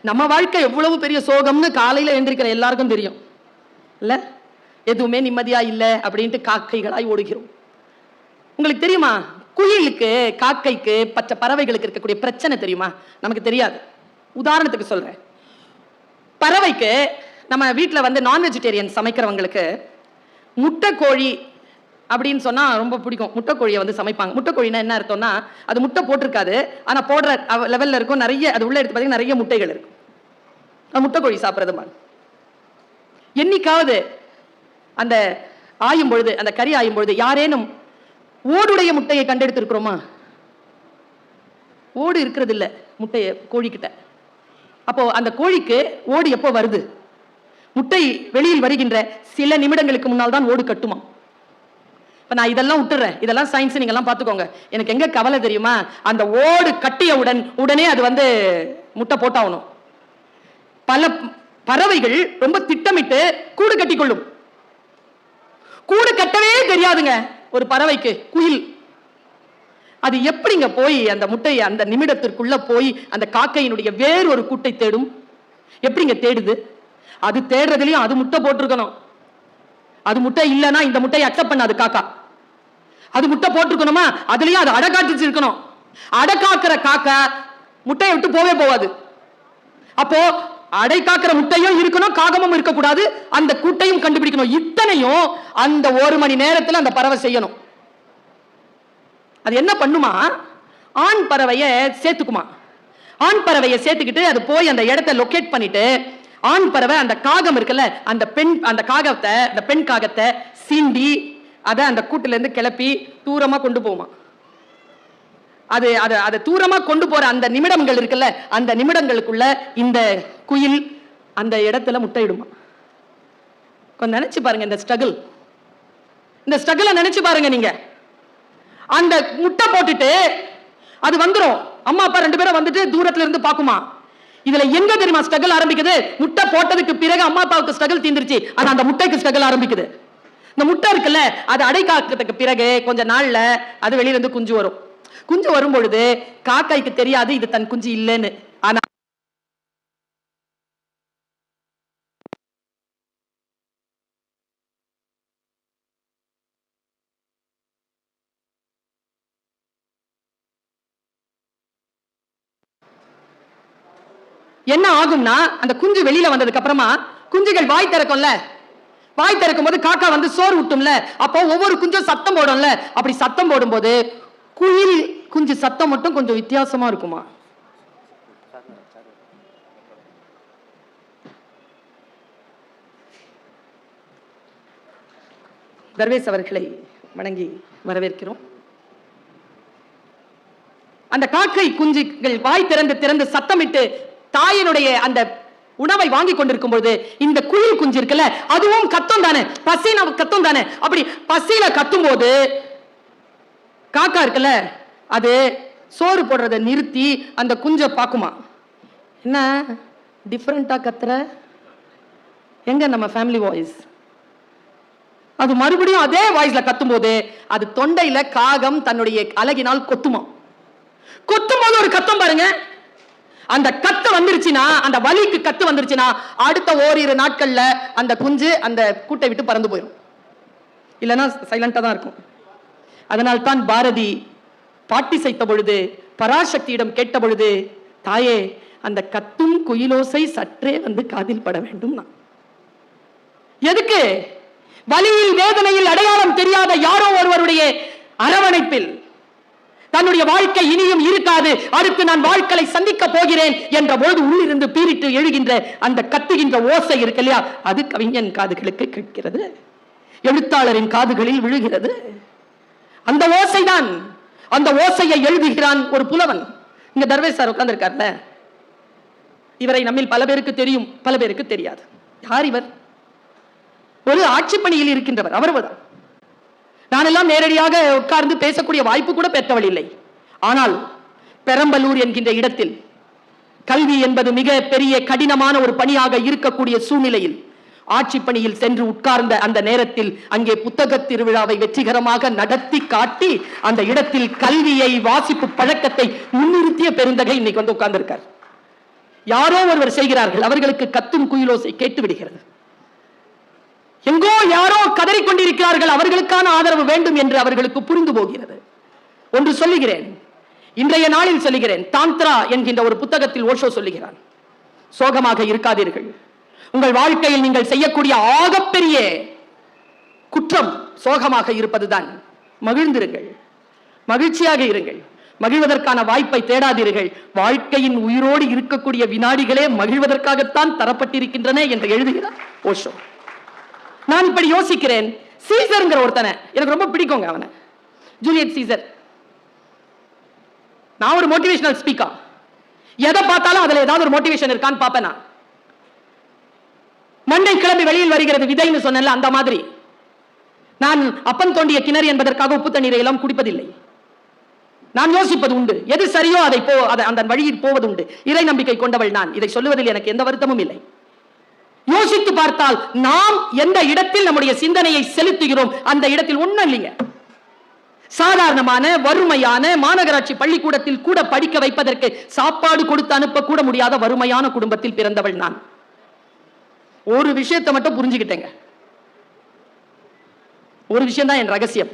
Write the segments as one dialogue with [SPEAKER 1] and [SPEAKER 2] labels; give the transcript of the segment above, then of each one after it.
[SPEAKER 1] நம்ம வாழ்க்கை எவ்வளவு பெரிய சோகம்னு காலையில எழுந்திருக்கிற எல்லாருக்கும் தெரியும். இல்லை? எதுவுமே நிம்மதியா இல்லை அப்படின்ட்டு காக்கைகளாய் ஓடுகிறோம். உங்களுக்கு தெரியுமா? குயிலுக்கு காக்கைக்கு பச்சை பறவைகளுக்கு இருக்கக்கூடிய பிரச்சனை தெரியுமா? நமக்கு தெரியாது. உதாரணத்துக்கு சொல்றேன். பறவைக்கு நம்ம வீட்டில் வந்து நான் வெஜிடேரியன் சமைக்கிறவங்களுக்கு முட்டை கோழி அப்படின்னு சொன்னால் ரொம்ப பிடிக்கும். முட்டைக்கோழியை வந்து சமைப்பாங்க. முட்டைக்கோழினா என்ன அர்த்தம்னா அது முட்டை போட்டிருக்காது. ஆனால் போடுற லெவல்ல இருக்கும். நிறைய அது உள்ளே எடுத்து பார்த்தீங்கன்னா நிறைய முட்டைகள் இருக்கும். முட்டைக்கோழி முட்டை கோழி என்னைக்காவது அந்த ஆயும் பொழுது அந்த கறி ஆயும் பொழுது யாரேனும் ஓடுடைய முட்டையை கண்டெடுத்திருக்கிறோமா? ஓடு இருக்கிறது இல்லை முட்டையை கோழிக்கிட்ட. அப்போ அந்த கோழிக்கு ஓடு எப்போ வருது? முட்டை வெளியில் வருகின்ற சில நிமிடங்களுக்கு முன்னால் தான் ஓடு கட்டுமா? இப்போ நான் இதெல்லாம் விட்டுறேன். இதெல்லாம் சயின்ஸ் நீங்கள்லாம் எல்லாம் எனக்கு எங்கே கவலை தெரியுமா? அந்த ஓடு கட்டியவுடன் உடனே அது வந்து முட்டை போட்டாகணும். பல பறவைகள் ரொம்ப திட்டமிட்டு கூடு கட்டிக்கொள்ளும். கூடு கட்டவே தெரியாதுங்க ஒரு பறவைக்கு குயில். அது எப்படிங்க போய் அந்த முட்டையை அந்த நிமிடத்திற்குள்ள போய் அந்த காக்கையினுடைய வேறு ஒரு கூட்டை தேடும்? எப்படிங்க தேடுது? அது தேடுறதுலயும் அது முட்டை போட்டிருக்கணும். அது முட்டை இல்லைன்னா இந்த முட்டையை அக்செப்ட் பண்ணாது காக்கா. அது முட்டை போட்டிருக்கணுமா? அதுலயும் அது அடை இருக்கணும் அடை காக்கிற காக்கா முட்டையை விட்டு போவே போவாது. அப்போ அடை காக்கிற முட்டையும் இருக்கணும் காகமும் இருக்கக்கூடாது. அந்த கூட்டையும் கண்டுபிடிக்கணும். இத்தனையும் அந்த ஒரு மணி நேரத்தில் அந்த பறவை செய்யணும். அது என்ன பண்ணுமா? ஆண் பறவையை சேர்த்துக்குமா? ஆண் பறவையை சேர்த்துக்கிட்டு அது போய் அந்த இடத்த லொக்கேட் பண்ணிட்டு ஆண் பறவை அந்த காகம் இருக்குல்ல அந்த பெண் அந்த காகத்தை அந்த பெண் காகத்தை சீண்டி அதை அந்த கூட்டுல இருந்து கிளப்பி தூரமா கொண்டு போமா அது அது அதை தூரமா கொண்டு போற அந்த நிமிடங்கள் இருக்குல்ல அந்த நிமிடங்களுக்குள்ள இந்த குயில் அந்த இடத்துல முட்டையிடுமா. கொஞ்சம் நினைச்சு பாருங்க இந்த ஸ்ட்ரகிள் இந்த ஸ்ட்ரகிளை நினைச்சு பாருங்க நீங்க. அந்த முட்டை போட்டுட்டு அது வந்துடும் அம்மா அப்பா ரெண்டு பேரும் வந்துட்டு தூரத்துல இருந்து பாக்குமா இதுல எங்க தெரியுமா ஸ்ட்ரகிள் ஆரம்பிக்குது? முட்டை போட்டதுக்கு பிறகு அம்மா அப்பாவுக்கு ஸ்ட்ரகிள் தீந்துருச்சு ஆனா அந்த முட்டைக்கு ஸ்ட்ரகிள் ஆரம்பிக்குது. இந்த முட்டை இருக்குல்ல அது அடை காக்கிறதுக்கு பிறகு கொஞ்ச நாள்ல அது வெளியில இருந்து குஞ்சு வரும். குஞ்சு வரும் பொழுது காக்காய்க்கு தெரியாது இது தன் குஞ்சு இல்லைன்னு. ஆனா என்ன ஆகும்னா அந்த குஞ்சு வெளியில வந்ததுக்கு அப்புறமா குஞ்சுகள் வாய் திறக்கும்ல? வாய் திறக்கும் போது காக்கா வந்து சோறு விட்டும்ல அப்போ ஒவ்வொரு குஞ்சும் சத்தம் போடும்ல? அப்படி சத்தம் போடும்போது குயில் குஞ்சு சத்தம் மட்டும் கொஞ்சம் வித்தியாசமா இருக்குமா? தர்வேஸ் அவர்களை வணங்கி வரவேற்கிறோம். அந்த காக்கை குஞ்சுகள் வாய் திறந்து திறந்து சத்தமிட்டு தாயினுடைய அந்த உணவை வாங்கி கொண்டிருக்கும் பொழுது இந்த குயில் குஞ்சு இருக்குல்ல அதுவும் கத்தும் தானே பசின கத்தும் தானே அப்படி பசியில கத்தும் போது காக்கா இருக்குல்ல அது சோறு போடுறதை நிறுத்தி அந்த குஞ்சை பார்க்குமா? என்ன டிஃப்ரெண்டா கத்துற? எங்க நம்ம ஃபேமிலி வாய்ஸ் அது மறுபடியும் அதே வாய்ஸ்ல கத்தும்போது அது தொண்டையில காகம் தன்னுடைய அழகினால் கொத்துமா? கொத்தும் போது ஒரு கத்தம் பாருங்க அந்த கத்து வந்துருச்சுன்னா அந்த வலிக்கு கத்து வந்துருச்சுன்னா அடுத்த ஓரிரு நாட்கள்ல அந்த குஞ்சு அந்த கூட்டை விட்டு பறந்து போயிடும் இல்லைன்னா சைலண்டா தான் இருக்கும். அதனால் தான் பாரதி பாட்டி செய்த பொழுது பராசக்தியிடம் கேட்ட பொழுது தாயே அந்த கத்தும் குயிலோசை சற்றே வந்து காதில் பட வேண்டும் எதுக்கு? வலியில் வேதனையில் அடையாளம் தெரியாத யாரோ ஒருவருடைய அரவணைப்பில் தன்னுடைய வாழ்க்கை இனியும் இருக்காது. அடுத்து நான் வாழ்க்கையை சந்திக்க போகிறேன் என்ற பொழுது உள்ளிருந்து பீரிட்டு எழுகின்ற அந்த கத்துகின்ற ஓசை இருக்கு இல்லையா? அது கவிஞன் காதுகளுக்கு கேட்கிறது. எழுத்தாளரின் காதுகளில் விழுகிறது. அந்த ஓசைதான். அந்த ஓசையை எழுதுகிறான் ஒரு புலவன். இங்க தர்வேஷ் சார் உட்கார்ந்துருக்கார்ல. இவரை நம்மில் பல பேருக்கு தெரியும் பல பேருக்கு தெரியாது. யார் இவர்? ஒரு ஆட்சி பணியில் இருக்கின்றவர் அவர்தான் தான் எல்லாம் நேரடியாக உட்கார்ந்து பேசக்கூடிய வாய்ப்பு கூட பெற்றவள் இல்லை ஆனால் பெரம்பலூர் என்கின்ற இடத்தில் கல்வி என்பது மிக பெரிய கடினமான ஒரு பணியாக இருக்கக்கூடிய சூழ்நிலையில் ஆட்சி பணியில் சென்று உட்கார்ந்த அந்த நேரத்தில் அங்கே புத்தக திருவிழாவை வெற்றிகரமாக நடத்தி காட்டி அந்த இடத்தில் கல்வியை வாசிப்பு பழக்கத்தை முன்னிறுத்திய பெருந்தகை இன்னைக்கு வந்து உட்கார்ந்திருக்கார். யாரோ ஒருவர் செய்கிறார்கள் அவர்களுக்கு கத்தும் குயிலோசை கேட்டு விடுகிறது எங்கோ யாரோ கதறிக் கொண்டிருக்கிறார்கள் அவர்களுக்கான ஆதரவு வேண்டும் என்று அவர்களுக்கு புரிந்து போகிறது. ஒன்று சொல்லுகிறேன். இன்றைய நாளில் சொல்லுகிறேன். தாந்த்ரா என்கின்ற ஒரு புத்தகத்தில் ஓஷோ சொல்லுகிறான். சோகமாக இருக்காதீர்கள். உங்கள் வாழ்க்கையில் நீங்கள் செய்யக்கூடிய ஆகப்பெரிய குற்றம் சோகமாக இருப்பதுதான். மகிழ்ந்திருங்கள். மகிழ்ச்சியாக இருங்கள். மகிழ்வதற்கான வாய்ப்பை தேடாதீர்கள். வாழ்க்கையின் உயிரோடு இருக்கக்கூடிய வினாடிகளே மகிழ்வதற்காகத்தான் தரப்பட்டிருக்கின்றன என்று எழுதுகிறார் ஓஷோ. நான் இப்படி யோசிக்கிறேன். சீசருங்கிற ஒருத்தனை. எனக்கு ரொம்ப பிடிக்குங்க அவனை. Juliet Caesar. நான் ஒரு மோட்டிவேஷனல் ஸ்பீக்கா எதை பார்த்தாலும் அதுல ஏதாவது ஒரு மோட்டிவேஷன் இருக்கான்னு பார்ப்பேன் நான். மண்டை கிளம்பி வெளியில் வருகிறது விதைன்னு சொன்னேன்ல அந்த மாதிரி. நான் அப்பன் தோண்டிய கிணறு என்பதற்காக உப்பு தண்ணீரை எல்லாம் குடிப்பதில்லை. நான் யோசிப்பது உண்டு. எது சரியோ அதை போ அதை அந்த வழியில் போவது உண்டு. இறை நம்பிக்கை கொண்டவள் நான். இதை சொல்லுவதில் எனக்கு எந்த வருத்தமும் இல்லை. யோசித்து பார்த்தால் நாம் எந்த இடத்தில் நம்முடைய சிந்தனையை செலுத்துகிறோம்? அந்த இடத்தில் ஒன்றும் இல்லைங்க. சாதாரணமான வறுமையான மாநகராட்சி பள்ளிக்கூடத்தில் கூட படிக்க வைப்பதற்கு சாப்பாடு கொடுத்து அனுப்ப கூட முடியாத வறுமையான குடும்பத்தில் பிறந்தவள் நான். ஒரு விஷயத்தை மட்டும் புரிஞ்சுக்கிட்டேங்க. ஒரு விஷயம் தான் என் ரகசியம்.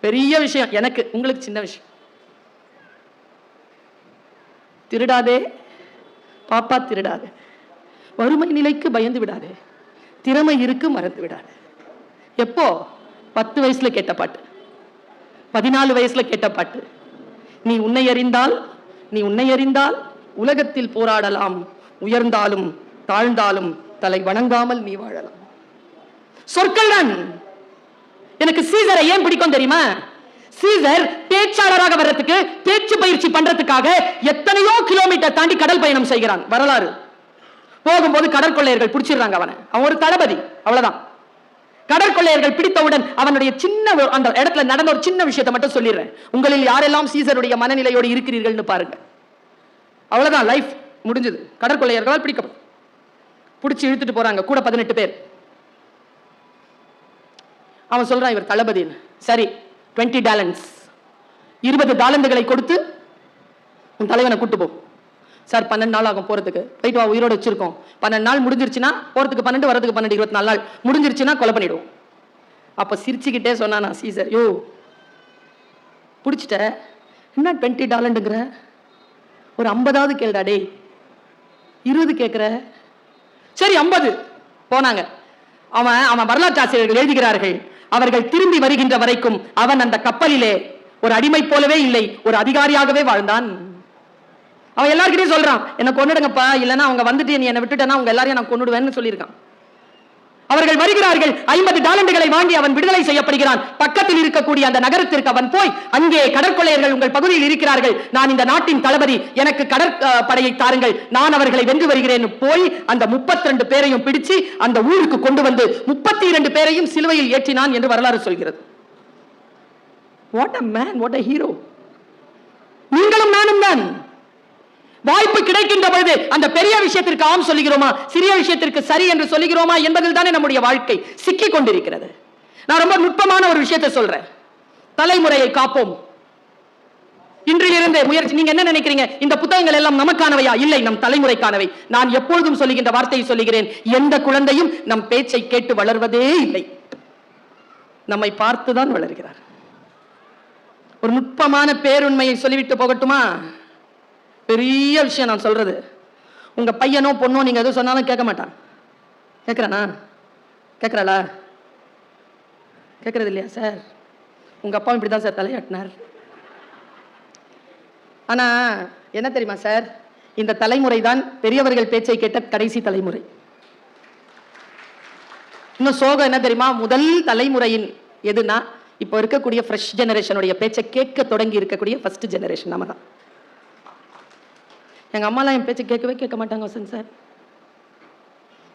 [SPEAKER 1] பெரிய விஷயம். எனக்கு உங்களுக்கு சின்ன விஷயம். திருடாதே. பாப்பா திருடாதே. வறுமை நிலைக்கு பயந்து விடாதே. திறமை இருக்கு மறந்து விடாது. எப்போ? பத்து வயசுல கேட்ட பாட்டு. பதினாலு வயசுல கேட்ட பாட்டு. நீ உன்னை அறிந்தால் நீ உன்னை அறிந்தால் உலகத்தில் போராடலாம். உயர்ந்தாலும் தாழ்ந்தாலும் தலை வணங்காமல் நீ வாழலாம். சொற்கள் தான் எனக்கு சீசரை ஏன் பிடிக்கும் தெரியுமா? சீசர் பேச்சாளராக வர்றதுக்கு பேச்சு பயிற்சி பண்றதுக்காக எத்தனையோ கிலோமீட்டர் தாண்டி கடல் பயணம் செய்கிறான் வரலாறு. போகும்போது கடற்கொள்ளையர்கள் பிடிச்சிடுறாங்க அவனை. அவன் ஒரு தளபதி. அவ்வளவுதான். கடற்கொள்ளையர்கள் பிடித்தவுடன் அவனுடைய சின்ன அந்த இடத்துல நடந்த ஒரு சின்ன விஷயத்தை மட்டும் சொல்லிடுறேன். உங்களில் யாரெல்லாம் சீசருடைய மனநிலையோடு இருக்கிறீர்கள்னு பாருங்க. அவ்வளவுதான் லைஃப் முடிஞ்சது. கடற்கொள்ளையர்களால் பிடிக்கப்படும். பிடிச்சி இழுத்துட்டு போறாங்க. கூட பதினெட்டு பேர். அவன் சொல்றான் இவர் தளபதின்னு சரி 20 டாலன்ஸ் இருபது டாலந்துகளை கொடுத்து உன் தலைவனை கூட்டு போ. சார் பன்னெண்டு நாள் ஆகும் போறதுக்கு. போயிட்டு வா உயிரோட வச்சிருக்கோம். பன்னெண்டு நாள் முடிஞ்சிருச்சுன்னா போறதுக்கு பன்னெண்டு வரதுக்கு பன்னெண்டு இருபத்தி நாலு நாள். முடிஞ்சிருச்சுன்னா கொலை பண்ணிவிடுவோம் அப்போ சிரிச்சுக்கிட்டே சொன்னானா சீசர் யோ பிடிச்சிட்ட? என்ன டுவெண்ட்டி டாலண்டுங்கிற ஒரு ஐம்பதாவது கேள்டா டேய். இருபது கேட்குற சரி ஐம்பது. போனாங்க. அவன் அவன் வரலாற்று ஆசிரியர்கள் எழுதுகிறார்கள். அவர்கள் திரும்பி வருகின்ற வரைக்கும் அவன் அந்த கப்பலிலே ஒரு அடிமை போலவே இல்லை ஒரு அதிகாரியாகவே வாழ்ந்தான். அவன் எல்லாருக்கிட்டையும் சொல்றான் என்ன கொண்டுடுங்கப்பா இல்லைன்னா அவங்க வந்துட்டு நீ என்னை விட்டுட்டேன்னா அவங்க எல்லாரையும் நான் கொண்டுடுவேன்னு சொல்லியிருக்கான். அவர்கள் வருகிறார்கள் ஐம்பது டாலண்டுகளை வாங்கி அவன் விடுதலை செய்யப்படுகிறான். பக்கத்தில் இருக்கக்கூடிய அந்த நகரத்திற்கு அவன் போய் அங்கே கடற்கொள்ளையர்கள் உங்கள் பகுதியில் இருக்கிறார்கள். நான் இந்த நாட்டின் தளபதி. எனக்கு கடற்படையை தாருங்கள். நான் அவர்களை வென்று வருகிறேன் போய் அந்த 32 பேரையும் பிடிச்சு அந்த ஊருக்கு கொண்டு வந்து முப்பத்தி இரண்டு பேரையும் சிலுவையில் ஏற்றினான் என்று வரலாறு சொல்கிறது. What a man what a hero நீங்களும் நானும் தான். வாய்ப்பு கிடைக்கின்ற பொழுது அந்த பெரிய விஷயத்திற்கு ஆம் சொல்லுகிறோமா? சிறிய விஷயத்திற்கு சரி என்று சொல்லுகிறோமா என்பதில் தானே நம்முடைய வாழ்க்கை சிக்கி கொண்டிருக்கிறது. நான் ரொம்ப நுட்பமான ஒரு விஷயத்தை சொல்றேன். தலைமுறையை காப்போம். இன்றிலிருந்து முயற்சி நீங்க என்ன நினைக்கிறீங்க? இந்த புத்தகங்கள் எல்லாம் நமக்கானவையா? இல்லை நம் தலைமுறைக்கானவை. நான் எப்பொழுதும் சொல்லுகின்ற வார்த்தையை சொல்லுகிறேன். எந்த குழந்தையும் நம் பேச்சை கேட்டு வளர்வதே இல்லை. நம்மை பார்த்துதான் வளர்கிறார். ஒரு நுட்பமான பேருண்மையை சொல்லிவிட்டு போகட்டுமா? பெரிய விஷயம் நான் சொல்கிறது உங்கள் பையனோ பொண்ணோ நீங்கள் எதுவும் சொன்னாலும் கேட்க மாட்டான். கேட்குறானா? கேட்குறாளா? கேட்குறது இல்லையா சார்? உங்கள் அப்பாவும் இப்படி தான் சார் தலையாட்டினார். ஆனால் என்ன தெரியுமா சார்? இந்த தலைமுறை தான் பெரியவர்கள் பேச்சை கேட்ட கடைசி தலைமுறை. இன்னும் சோகம் என்ன தெரியுமா? முதல் தலைமுறையின் எதுனா இப்போ இருக்கக்கூடிய ஃப்ரெஷ் ஜெனரேஷனுடைய பேச்சை கேட்க தொடங்கி இருக்கக்கூடிய ஃபர்ஸ்ட் ஜெனரேஷன் நம்ம தான் எங்க அம்மாலாம் என் பேச்சை கேட்கவே கேட்க மாட்டாங்க வசந்த் சார்.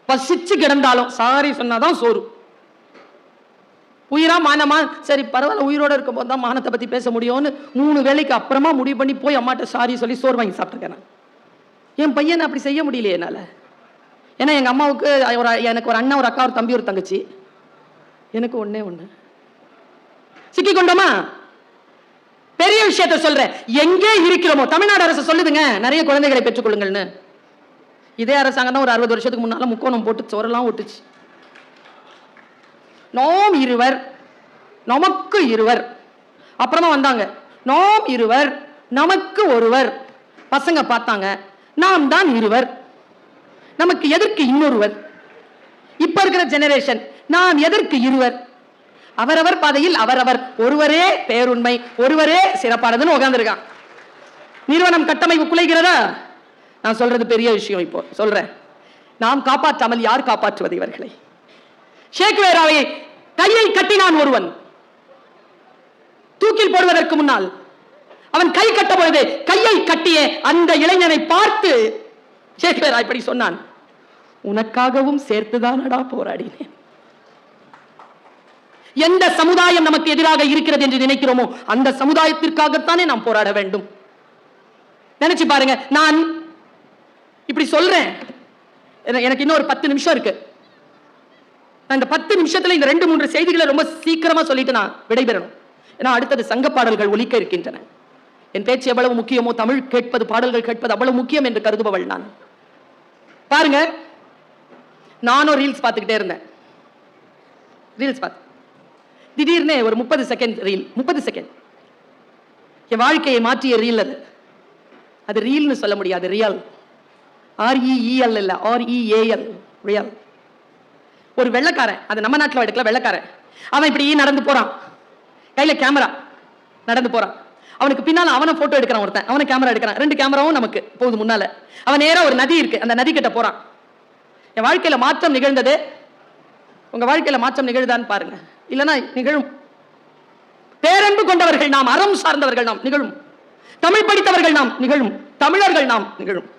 [SPEAKER 1] பசிச்சு கிடந்தாலும் சாரி சொன்னாதான் சோறு. உயிரா மானமா சரி பரவாயில்ல உயிரோட இருக்கும் போது தான் மானத்தை பத்தி பேச முடியும்னு மூணு வேளைக்கு அப்புறமா முடிவு பண்ணி போய் அம்மாட்ட சாரி சொல்லி சோறு வாங்கி சாப்பிட்டுருக்கேன் என் பையனை அப்படி செய்ய முடியலையே என்னால. ஏன்னா எங்க அம்மாவுக்கு ஒரு எனக்கு ஒரு அண்ணன் ஒரு அக்கா ஒரு தம்பி ஒரு தங்கச்சி. எனக்கு ஒன்றே ஒண்ணு. சிக்கி கொண்டோமா? விஷயத்த சொல்றேன். எங்கே இருக்கிறோமோ தமிழ்நாடு அரசு சொல்லுதுங்க. நிறைய குழந்தைகளை பெற்றுக்கொள்ளுங்கள்னு. இதே அரசாங்கம் தான் ஒரு அறுபது வருஷத்துக்கு முன்னால முக்கோணம் போட்டு சோரெல்லாம் ஓட்டுச்சு நோம் இருவர் நமக்கு இருவர். அப்புறமா வந்தாங்க. நோம் இருவர் நமக்கு ஒருவர். பசங்க பார்த்தாங்க. நாம் தான் இருவர். நமக்கு எதற்கு இன்னொருவர்? இப்ப இருக்கிற ஜெனரேஷன் நாம் எதற்கு இருவர்? அவரவர் பாதையில் அவரவர். ஒருவரே பேருண்மை ஒருவரே சிறப்பானதுன்னு உட்கார்ந்திருக்கான் நிறுவனம் கட்டமைப்பு குலைகிறதா? நான் சொல்றது பெரிய விஷயம் இப்போ சொல்றேன். நாம் காப்பாற்றாமல் யார் காப்பாற்றுவது இவர்களை? ஷேக்வேராவை கையை கட்டினான் ஒருவன். தூக்கில் போடுவதற்கு முன்னால் அவன் கை கட்ட பொழுது கையை கட்டிய அந்த இளைஞனை பார்த்து ஷேக்வேரா இப்படி சொன்னான். உனக்காகவும் சேர்த்துதானடா போராடினேன். எந்த சமுதாயம் நமக்கு எதிராக இருக்கிறது என்று நினைக்கிறோமோ அந்த சமுதாயத்திற்காகத்தானே நாம் போராட வேண்டும். நினைச்சு பாருங்க நான் இப்படி சொல்றேன். எனக்கு இன்னும் ஒரு பத்து நிமிஷம் இருக்கு. இந்த பத்து நிமிஷத்துல இந்த ரெண்டு மூன்று செய்திகளை ரொம்ப சீக்கிரமா சொல்லிட்டு நான் விடைபெறணும். ஏன்னா அடுத்தது சங்க பாடல்கள் ஒலிக்க இருக்கின்றன. என் பேச்சு எவ்வளவு முக்கியமோ தமிழ் கேட்பது பாடல்கள் கேட்பது அவ்வளவு முக்கியம் என்று கருதுபவள் நான். பாருங்க நானும் ரீல்ஸ் பார்த்துக்கிட்டே இருந்தேன். ரீல்ஸ் பார்த்து. திடீர்னு ஒரு முப்பது செகண்ட் ரீல் முப்பது செகண்ட் என் வாழ்க்கையை மாற்றிய ரீல் அது. அது ரீல்னு சொல்ல முடியாது ரியல் ஆர்இஇஎல் இல்ல ஆர்இஏஎல் ரியல் ஒரு வெள்ளக்காரன் அது நம்ம நாட்டில் எடுக்கல வெள்ளைக்காரன். அவன் இப்படி நடந்து போறான். கையில கேமரா நடந்து போறான். அவனுக்கு பின்னால அவனை போட்டோ எடுக்கிறான் ஒருத்தன். அவனை கேமரா எடுக்கிறான். ரெண்டு கேமராவும் நமக்கு போகுது முன்னால. அவன் நேராக ஒரு நதி இருக்கு அந்த நதி கிட்ட போறான். என் வாழ்க்கையில மாற்றம் நிகழ்ந்தது உங்க வாழ்க்கையில மாற்றம் நிகழ்தான்னு பாருங்க. இல்லைனா நிகழும். பேரன்பு கொண்டவர்கள் நாம் அறம் சார்ந்தவர்கள் நாம் நிகழும். தமிழ் படித்தவர்கள் நாம் நிகழும். தமிழர்கள் நாம் நிகழும்.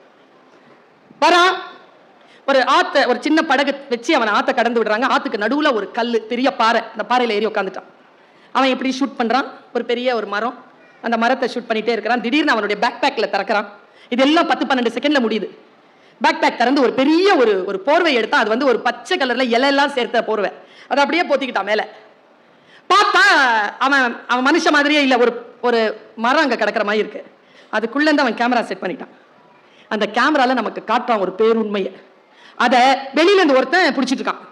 [SPEAKER 1] வரா ஒரு ஆத்த ஒரு சின்ன படகு வச்சு அவன் ஆத்த கடந்து விடுறாங்க. ஆத்துக்கு நடுவுல ஒரு கல்லு பெரிய பாறை. அந்த பாறையில ஏறி உட்காந்துட்டான் அவன் எப்படி ஷூட் பண்றான்? ஒரு பெரிய ஒரு மரம். அந்த மரத்தை ஷூட் பண்ணிட்டே இருக்கிறான். திடீர்னு அவனுடைய பேக் பேக்ல திறக்கிறான். இதெல்லாம் பத்து பன்னெண்டு செகண்ட்ல முடியுது. பேக் பேக் திறந்து ஒரு பெரிய ஒரு ஒரு போர்வை எடுத்தா அது வந்து ஒரு பச்சை கலர்ல இலையெல்லாம் சேர்த்த போர்வை. அதை அப்படியே போத்திக்கிட்டான் மேல. பார்த்தா அவன் அவன் மனுஷ மாதிரியே இல்லை. ஒரு ஒரு மரம் அங்கே கிடக்கிற மாதிரி இருக்கு. அதுக்குள்ளேருந்து அவன் கேமரா செட் பண்ணிட்டான். அந்த கேமரால நமக்கு காட்டுறான் ஒரு பேருண்மையை. அதை வெளியிலேருந்து ஒருத்தன் பிடிச்சிட்டு இருக்கான்.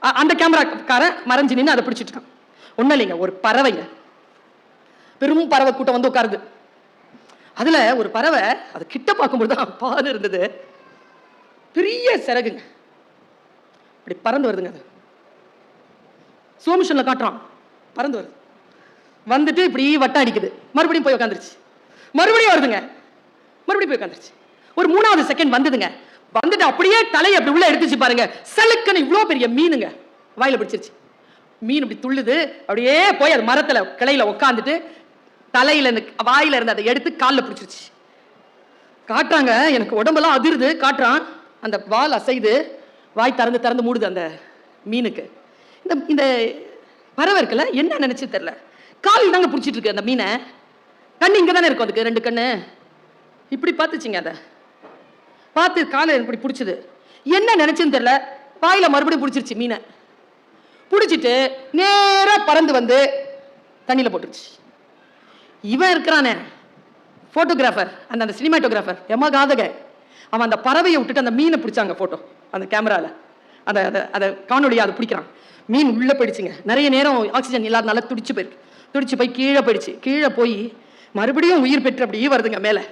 [SPEAKER 1] அந்த கேமராக்காரன் மறைஞ்சு நின்று அதை பிடிச்சிட்டு இருக்கான். ஒன்றும் இல்லைங்க ஒரு பறவைங்க. பெரும் பறவை கூட்டம் வந்து உட்காருது. அதுல ஒரு பறவை அது கிட்ட பார்க்கும்போது தான் பால் இருந்தது. பெரிய சிறகுங்க. அப்படி பறந்து வருதுங்க அது. ஸ்லோமிஷன்ல காட்டுறான். பறந்து வருது. வந்துட்டு இப்படி வட்டம் அடிக்குது. மறுபடியும் போய் உட்காந்துருச்சு மறுபடியும் வருதுங்க. மறுபடியும் போய் உட்காந்துருச்சு ஒரு மூணாவது செகண்ட் வந்ததுங்க. வந்துட்டு அப்படியே தலையை அப்படி உள்ள எடுத்துச்சு பாருங்க. செலுக்குன்னு இவ்வளோ பெரிய மீனுங்க. வாயில பிடிச்சிருச்சு. மீன் இப்படி துள்ளுது. அப்படியே போய் அது மரத்துல கிளையில உட்காந்துட்டு தலையில இருந்து வாயில இருந்து அதை எடுத்து காலில் பிடிச்சிருச்சு. காட்டுறாங்க எனக்கு உடம்பெல்லாம் அதிருது காட்டுறான். அந்த வால் அசைது வாய் திறந்து திறந்து மூடுது அந்த மீனுக்கு. இந்த இந்த பறவை இருக்குல்ல என்ன நினைச்சு தெரில கால் தாங்க பிடிச்சிட்டு இருக்கு அந்த மீனை. கண்ணு இங்கே தானே இருக்கும் அதுக்கு ரெண்டு கண்ணு. இப்படி பார்த்துச்சிங்க அதை. பார்த்து காலை இப்படி பிடிச்சிது. என்ன நினைச்சுன்னு தெரில வாயில் மறுபடியும் பிடிச்சிருச்சு மீனை. பிடிச்சிட்டு நேராக பறந்து வந்து தண்ணியில் போட்டுருச்சு. இவன் இருக்கிறானே ஃபோட்டோகிராஃபர் அந்த அந்த சினிமாட்டோகிராஃபர் எம்மா காதக அவன் அந்த பறவையை விட்டுட்டு அந்த மீனை பிடிச்சாங்க ஃபோட்டோ அந்த கேமராவில் அதை அதை அதை காணொலியா அதை பிடிக்கிறான் மீன் உள்ளே போயிடுச்சுங்க நிறைய நேரம் ஆக்சிஜன் இல்லாதனால துடிச்சு போயிருக்கு துடிச்சு போய் கீழே போயிடுச்சு கீழே போய் மறுபடியும் உயிர் பெற்று அப்படியே வருதுங்க மேலே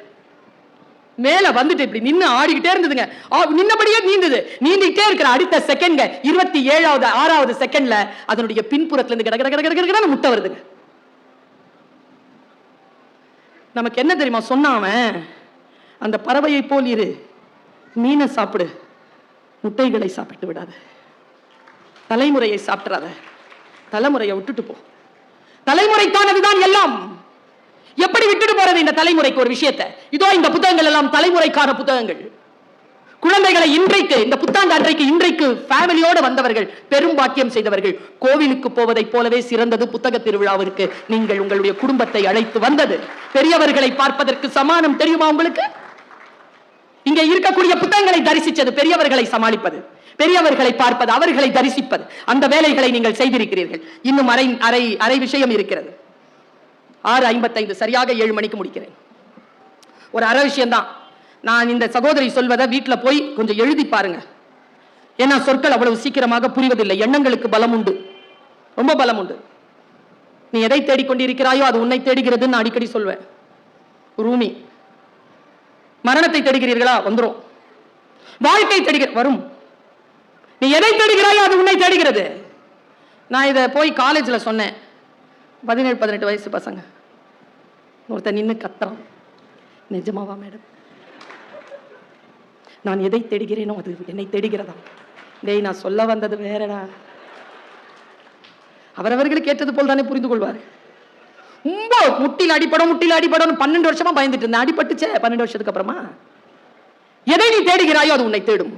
[SPEAKER 1] மேல வந்துட்டு இப்படி நின்று ஆடிக்கிட்டே இருந்ததுங்க ஆ, நின்னபடியே நீந்தது நீந்திக்கிட்டே இருக்கிற அடுத்த செகண்ட்ங்க இருபத்தி ஏழாவது ஆறாவது செகண்ட்ல அதனுடைய பின்புறத்துல இருந்து கட கட கட முட்டை வருதுங்க நமக்கு என்ன தெரியுமா சொன்னான் அவன்? அந்த பறவையை போல் இரு. மீனை சாப்பிடு. முட்டைகளை சாப்பிட்டு விடாத. தலைமுறையை சாப்பிட்றாத தலைமுறையை விட்டுட்டு போ. தலைமுறைக்கானதுதான் எல்லாம். எப்படி விட்டுட்டு போறது இந்த தலைமுறைக்கு ஒரு விஷயத்தை? இதோ இந்த புத்தகங்கள் எல்லாம் தலைமுறைக்கான புத்தகங்கள். குழந்தைகளை இன்றைக்கு இந்த புத்தாண்டு அன்றைக்கு இன்றைக்கு ஃபேமிலியோடு வந்தவர்கள் பெரும் பாக்கியம் செய்தவர்கள் கோவிலுக்கு போவதைப் போலவே சிறந்தது புத்தக திருவிழாவிற்கு நீங்கள் உங்களுடைய குடும்பத்தை அழைத்து வந்தது. பெரியவர்களை பார்ப்பதற்கு சமானம் தெரியுமா உங்களுக்கு? இங்க இருக்கக்கூடிய புத்தகங்களை தரிசித்தது பெரியவர்களை சமாளிப்பது பெரியவர்களை பார்ப்பது அவர்களை தரிசிப்பது. அந்த வேலைகளை நீங்கள் செய்திருக்கிறீர்கள். இன்னும் அரை அரை அரை விஷயம் இருக்கிறது. ஆறு ஐம்பத்தைந்து சரியாக ஏழு மணிக்கு முடிக்கிறேன். ஒரு அரை விஷயம்தான். நான் இந்த சகோதரி சொல்வதை வீட்டில் போய் கொஞ்சம் எழுதி பாருங்க. ஏன்னா சொற்கள் அவ்வளவு சீக்கிரமாக புரிவதில்லை. எண்ணங்களுக்கு பலம் உண்டு ரொம்ப பலம் உண்டு நீ எதை தேடிக்கொண்டிருக்கிறாயோ அது உன்னை தேடுகிறதுன்னு அடிக்கடி சொல்வேன். ரூமி மரணத்தை தேடுகிறீர்களா? வந்துடும் வாழ்க்கை தேடுகிற வரும். நீ எதை தேடுகிறாயோ அது உன்னை தேடுகிறது. நான் இதை போய் காலேஜில் சொன்னேன். பதினேழு பதினெட்டு வயசு பசங்க. ஒருத்தன் நின்று கத்துறான். நிஜமாவா மேடம் நான் எதை தேடுகிறேனோ அது என்னை தேடுகிறதா? டேய் நான் சொல்ல வந்தது வேறடா. அவரவர்களுக்கு ஏற்றது போல் தானே புரிந்து கொள்வார். ரொம்ப முட்டியில் அடிப்படும் முட்டியில் அடிப்படும் பன்னெண்டு வருஷமா பயந்துட்டு இருந்தேன். அடிபட்டுச்சே பன்னெண்டு வருஷத்துக்கு அப்புறமா. எதை நீ தேடுகிறாயோ அது உன்னை தேடும்.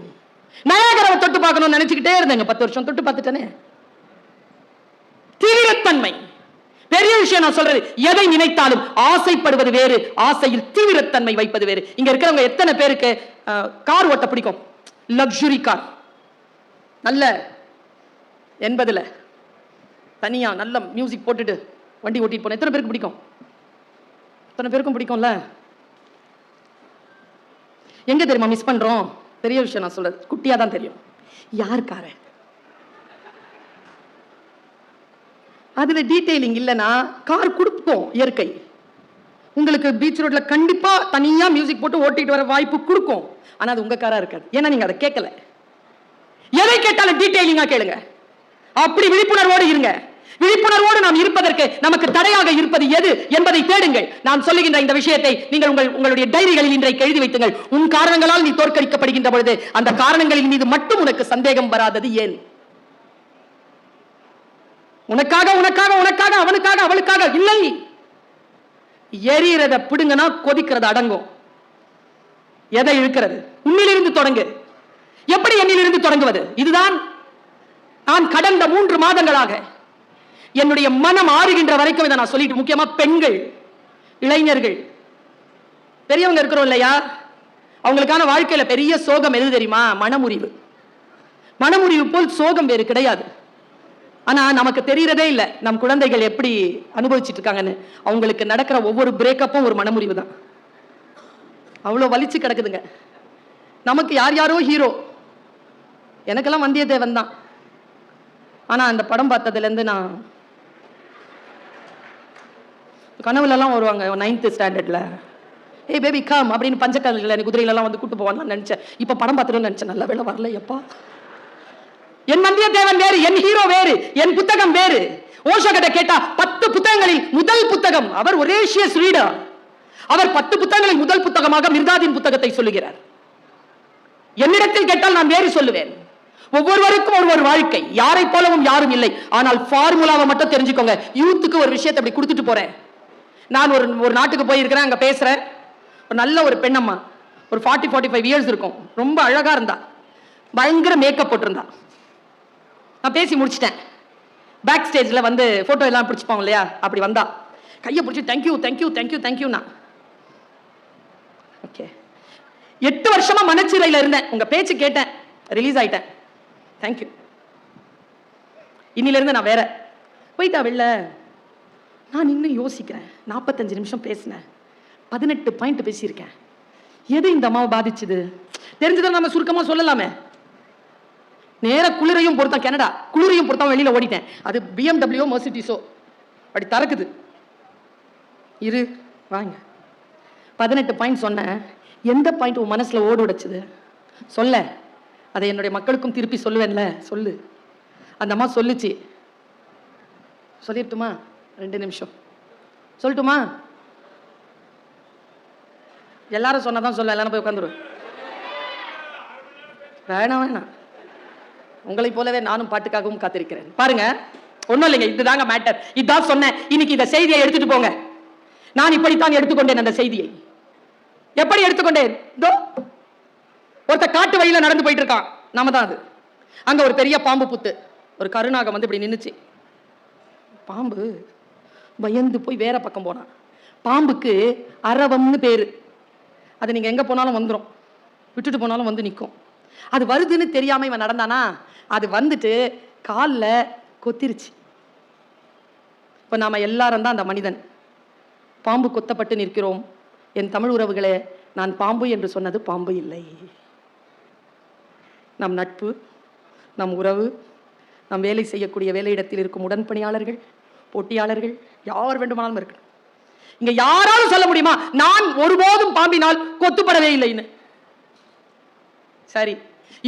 [SPEAKER 1] நயாகரவை தொட்டு பார்க்கணும்னு நினைச்சுக்கிட்டே இருந்தேங்க பத்து வருஷம் தொட்டு பார்த்துட்டேனே. தீவிரத்தன்மை விஷயம் நான் சொல்றது எதை நினைத்தாலும் ஆசைப்படுவது வேறு ஆசையில் தீவிரத்தன்மை வைப்பது வேறு. இங்க இருக்கிறவங்க எத்தனை பேருக்கு கார் ஓட்ட பிடிக்கும்? லக்ஸுரி கார் நல்ல எண்பதுல தனியா நல்ல மியூசிக் போட்டுட்டு வண்டி ஓட்டிட்டு போன எத்தனை பேருக்கு பிடிக்கும்? எத்தனை பேருக்கும் பிடிக்கும்ல? எங்க தெரியுமா மிஸ் பண்றோம்? பெரிய விஷயம் நான் சொல்றது. குட்டியா தான் தெரியும். யாருக்காரன்? அதில் டீட்டெயிலிங் இல்லைன்னா கார் கொடுப்போம் இயற்கை. உங்களுக்கு பீச் ரோட்ல கண்டிப்பாக தனியாக மியூசிக் போட்டு ஓட்டிட்டு வர வாய்ப்பு கொடுக்கும். ஆனால் அது உங்கள் காராக இருக்காது. ஏன்னா நீங்கள் அதை கேட்கல. எதை கேட்டாலும் டீட்டெயிலிங்காக கேளுங்க. அப்படி விழிப்புணர்வோடு இருங்க. விழிப்புணர்வோடு நாம் இருப்பதற்கு நமக்கு தடையாக இருப்பது எது என்பதை தேடுங்கள். நான் சொல்லுகின்ற இந்த விஷயத்தை நீங்கள் உங்கள் உங்களுடைய டைரிகளில் இன்றைக்கு எழுதி வைத்துங்கள். உன் காரணங்களால் நீ தோற்கடிக்கப்படுகின்ற பொழுது அந்த காரணங்களின் மீது மட்டும் உனக்கு சந்தேகம் வராதது ஏன்? உனக்காக உனக்காக உனக்காக அவனுக்காக அவளுக்காக இல்லை. எரியறத பிடுங்கன்னா கொதிக்கிறது அடங்கும். எதை இழுக்கிறது? உன்னிலிருந்து தொடங்கு. எப்படி என்னிலிருந்து தொடங்குவது? இதுதான் நான் கடந்த மூன்று மாதங்களாக என்னுடைய மனம் ஆறுகின்ற வரைக்கும் இதை நான் சொல்லிட்டு முக்கியமா பெண்கள் இளைஞர்கள். பெரியவங்க இருக்கிறோம் இல்லையா? அவங்களுக்கான வாழ்க்கையில பெரிய சோகம் எது தெரியுமா? மனமுறிவு. மனமுறிவு போல் சோகம் வேறு கிடையாது. ஆனால் நமக்கு தெரியறதே இல்லை. நம் குழந்தைகள் எப்படி அனுபவிச்சிட்டு இருக்காங்கன்னு அவங்களுக்கு நடக்கிற ஒவ்வொரு பிரேக்கப்பும் ஒரு மனமுறிவு தான். அவ்வளோ வலிச்சு கிடக்குதுங்க. நமக்கு யார் யாரோ ஹீரோ எனக்கெல்லாம் வந்தியத்தேவன் தான். ஆனால் அந்த படம் பார்த்ததுலேருந்து நான் கனவுலலாம் வருவாங்க நைன்த்து ஸ்டாண்டர்டில் ஏய் பேபி கம் அப்படின்னு பஞ்சக்கல்ல குதிரையிலலாம் வந்து கூட்டு போவான்னு நினச்சேன். இப்போ படம் பார்த்துட்டு நினச்சேன். நல்ல வேலை வரல எப்பா என் வந்தியத்தேவன் வேறு என் ஹீரோ வேறு என் புத்தகம் வேறு. ஓஷோ கிட்ட கேட்டா பத்து புத்தகங்களில் முதல் புத்தகம் அவர் ஒரேஷியஸ் ரீடர். அவர் பத்து புத்தகங்களில் முதல் புத்தகமாக மிர்தாதின் புத்தகத்தை சொல்லுகிறார். என்னிடத்தில் கேட்டால் நான் வேறு சொல்லுவேன். ஒவ்வொருவருக்கும் ஒரு ஒரு வாழ்க்கை யாரை போலவும் யாரும் இல்லை. ஆனால் ஃபார்முலாவை மட்டும் தெரிஞ்சுக்கோங்க. யூத்துக்கு ஒரு விஷயத்தை அப்படி கொடுத்துட்டு போறேன். நான் ஒரு ஒரு நாட்டுக்கு போயிருக்கிறேன் அங்க பேசுறேன் ஒரு நல்ல ஒரு பெண்ணம்மா. ஒரு ஃபார்ட்டி ஃபார்ட்டி ஃபைவ் இயர்ஸ் இருக்கும். ரொம்ப அழகா இருந்தா. பயங்கர மேக்கப் போட்டிருந்தா. நான் பேசி முடிச்சிட்டேன். பேக் ஸ்டேஜில் வந்து ஃபோட்டோ எல்லாம் பிடிச்சிப்போம் இல்லையா? அப்படி வந்தா. கையை பிடிச்சி thank you thank you thank you தேங்க்யூண்ணா ஓகே எட்டு வருஷமா மனச்சிறையில் இருந்தேன். உங்கள் பேச்சு கேட்டேன். ரிலீஸ் ஆயிட்டேன். தேங்க்யூ இன்னிலிருந்து நான் வேற. போயிட்டா வெளில. நான் இன்னும் யோசிக்கிறேன். நாற்பத்தஞ்சு நிமிஷம் பேசினேன். பதினெட்டு பாயிண்ட் பேசியிருக்கேன். எது இந்த அம்மாவை பாதிச்சுது? தெரிஞ்சதை நம்ம சுருக்கமாக சொல்லலாமே. நேர குளிரையும் பொறுத்தான் கனடா. குளிரையும் பொறுத்தான் வெளியில் ஓடிட்டேன். அது பிஎம்டபிள்யூ மர்சிட்டிஸோ அப்படி தறக்குது. இரு வாங்க. பதினெட்டு பாயிண்ட் சொன்னேன். எந்த பாயிண்ட் உன் மனசில் ஓடு உடைச்சது? சொல்ல. அதை என்னுடைய மக்களுக்கும் திருப்பி சொல்லுவேன்ல. சொல்லு. அந்த அம்மா சொல்லுச்சு. சொல்லிட்டுமா? ரெண்டு நிமிஷம். சொல்லட்டுமா? எல்லாரும் சொன்னதான் சொல்ல. எல்லாரும் போய் உட்காந்துருவேன் வேணாம் வேணாம். உங்களைப் போலவே நானும் பாட்டுக்காகவும் காத்திருக்கிறேன். பாருங்க ஒன்றும் இல்லைங்க இதுதாங்க மேட்டர் இதுதான் சொன்னேன் இன்னைக்கு இந்த செய்தியை எடுத்துட்டு போங்க. நான் இப்படித்தான் எடுத்துக்கொண்டேன் அந்த செய்தியை. எப்படி எடுத்துக்கொண்டேன்? இதோ ஒருத்த காட்டு வழியில் நடந்து போயிட்டு இருக்கான் நாம தான் அது. அங்க ஒரு பெரிய பாம்பு புத்து ஒரு கருநாகம் வந்து இப்படி நின்றுச்சு பாம்பு பயந்து போய் வேற பக்கம் போனான். பாம்புக்கு அரவம்னு பேரு. அது நீங்க எங்க போனாலும் வந்துடும் விட்டுட்டு போனாலும் வந்து நிற்கும் அது வருதுன்னு தெரியாம இவன் நடந்தானா? அது வந்துட்டு காலில் கொத்திருச்சு. இப்போ நாம் எல்லாரும் தான் அந்த மனிதன். பாம்பு கொத்தப்பட்டு நிற்கிறோம். என் தமிழ் உறவுகளே நான் பாம்பு என்று சொன்னது பாம்பு இல்லை. நம் நட்பு நம் உறவு நம் வேலை செய்யக்கூடிய வேலையிடத்தில் இருக்கும் உடன்பணியாளர்கள் போட்டியாளர்கள் யார் வேண்டுமானாலும் இருக்கணும் இங்க யாராலும் சொல்ல முடியுமா? நான் ஒருபோதும் பாம்பினால் கொத்துப்படவே இல்லைன்னு. சரி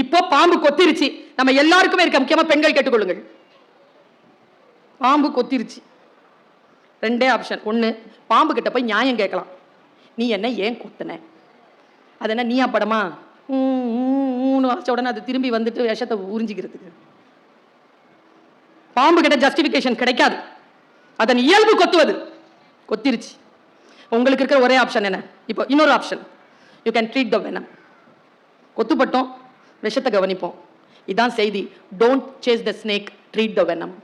[SPEAKER 1] இப்போ பாம்பு கொத்திருச்சு. நம்ம எல்லாருக்குமே இருக்க முக்கியமா பெண்கள் கேட்டுக்கொள்ளுங்கள். பாம்பு கொத்திருச்சு. ரெண்டே ஆப்ஷன் ஒன்று பாம்பு கிட்ட போய் நியாயம் கேட்கலாம். நீ என்ன ஏன் கொத்தின? அது என்ன நீயா படமா? மூணு ஊ, வச்ச உடனே அது திரும்பி வந்துட்டு விஷத்தை உறிஞ்சிக்கிறதுக்கு. பாம்பு கிட்ட ஜஸ்டிஃபிகேஷன் கிடைக்காது. அதன் இயல்பு கொத்துவது. கொத்திருச்சு. உங்களுக்கு இருக்கிற ஒரே ஆப்ஷன் என்ன? இப்போ இன்னொரு option you can treat the venom கொத்துப்பட்டோம் விஷத்தை கவனிப்போம். இதான் செய்தி. Don't chase the snake treat the venom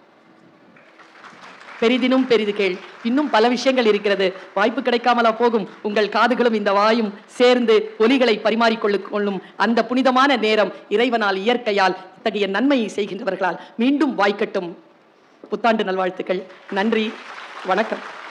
[SPEAKER 1] பெரிதினும் பெரிது கேள். இன்னும் பல விஷயங்கள் இருக்கிறது. வாய்ப்பு கிடைக்காமலா போகும். உங்கள் காதுகளும் இந்த வாயும் சேர்ந்து ஒலிகளை பரிமாறிக்கொள்ளு கொள்ளும் அந்த புனிதமான நேரம் இறைவனால் இயற்கையால் இத்தகைய நன்மையை செய்கின்றவர்களால் மீண்டும் வாய்க்கட்டும். புத்தாண்டு நல்வாழ்த்துக்கள். நன்றி. வணக்கம்.